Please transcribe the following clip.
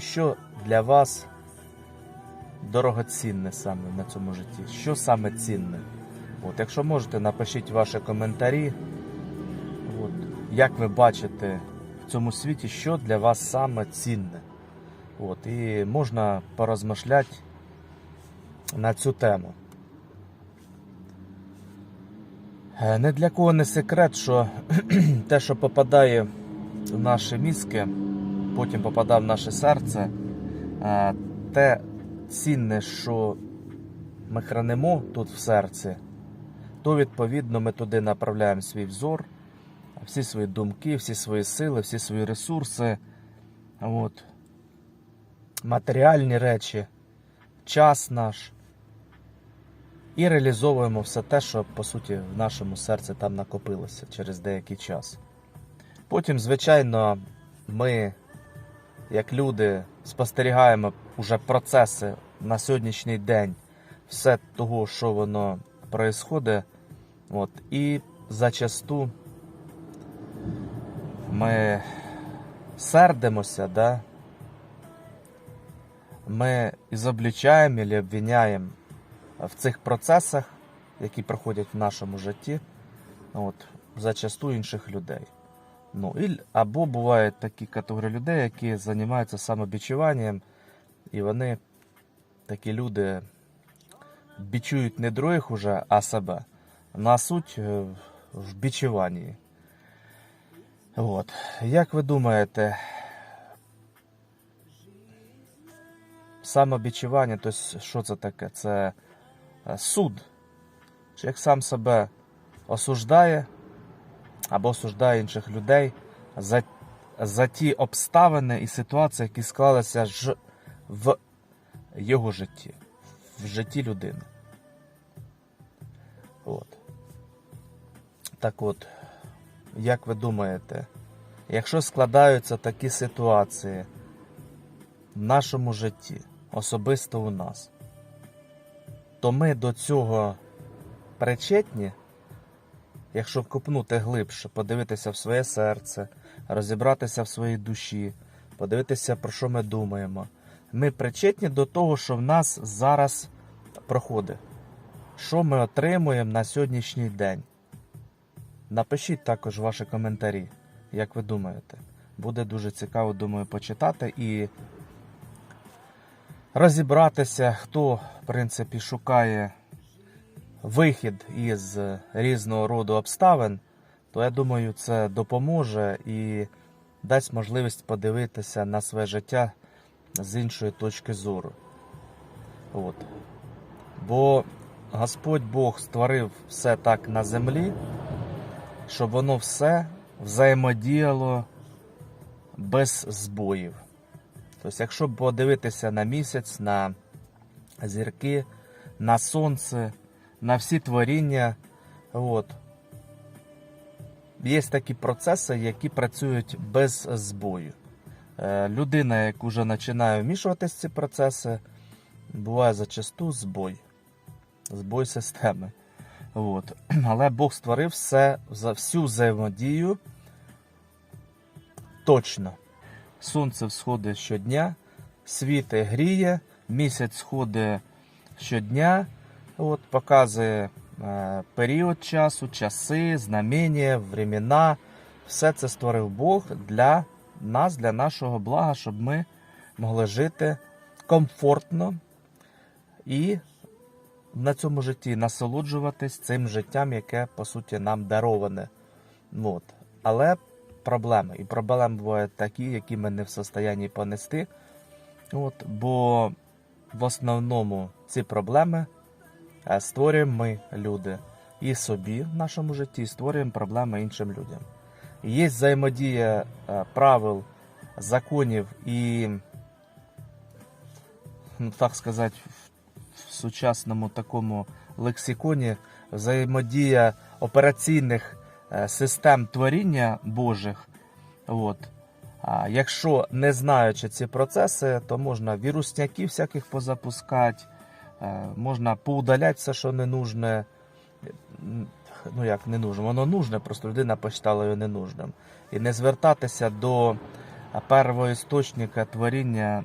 Що для вас дорогоцінне саме на цьому житті? Що саме цінне? От, якщо можете, напишіть ваші коментарі. От, як ви бачите в цьому світі, що для вас саме цінне? От, і можна порозмишляти на цю тему. Е, Не для кого не секрет, що те, що попадає в наші мізки, потім попадає в наше серце, е, те цінне, що ми хранимо тут в серці, то відповідно ми туди направляємо свій взор, всі свої думки, всі свої сили, всі свої ресурси, от, матеріальні речі, час наш. І реалізовуємо все те, що по суті в нашому серці там накопилося через деякий час. Потім, звичайно, ми, як люди, спостерігаємо уже процеси на сьогоднішній день, все того, що воно происходить. От, і зачасту ми сердимося, да? ми ізоблічаємо або обвиняємо в цих процесах, які проходять в нашому житті, от, зачасту інших людей. Ну, і, або бувають такі категорії людей, які займаються самобічуванням, і вони, такі люди, бічують не других уже, а себе. На суть е, в бічуванні. От. Як ви думаєте, самобічування, то що це таке? Це е, суд. Чоловік сам себе осуждає або осуждає інших людей за, за ті обставини і ситуації, які склалися ж в його житті, в житті людини. От. Так от, як ви думаєте, якщо складаються такі ситуації в нашому житті, особисто у нас, то ми до цього причетні, якщо вкопнути глибше, подивитися в своє серце, розібратися в своїй душі, подивитися, про що ми думаємо. Ми причетні до того, що в нас зараз проходить. Що ми отримуємо на сьогоднішній день? Напишіть також ваші коментарі, як ви думаєте. Буде дуже цікаво, думаю, почитати і розібратися, хто, в принципі, шукає вихід із різного роду обставин, то я думаю, це допоможе і дасть можливість подивитися на своє життя з іншої точки зору. От. Бо Господь Бог створив все так на землі, щоб воно все взаємодіяло без збоїв. Тобто, якщо подивитися на місяць, на зірки, на сонце, на всі творіння, от, є такі процеси, які працюють без збою. Е, Людина, як вже починає вмішуватися в ці процеси, буває зачасту збой. Збой системи. От. Але Бог створив все, за всю взаємодію точно. Сонце всходить щодня, світи гріє, місяць сходить щодня, от, показує е, період часу, часи, знамення, времена. Все це створив Бог для нас, для нашого блага, щоб ми могли жити комфортно і на цьому житті насолоджуватись цим життям, яке по суті нам дароване. От. Але проблеми. І проблеми бувають такі, які ми не в состоянні понести. От, бо в основному ці проблеми створюємо ми, люди, і собі в нашому житті, створюємо проблеми іншим людям. Є взаємодія е, правил, законів і, ну, так сказати, в сучасному такому лексиконі взаємодія операційних е, систем творіння Божих. От. Якщо не знаючи ці процеси, то можна вірусняків всяких позапускати, можна поудаляти все, що не нужне. Ну як не нужне, воно нужне, просто людина посчитала його ненужним. І не звертатися до первоісточника творіння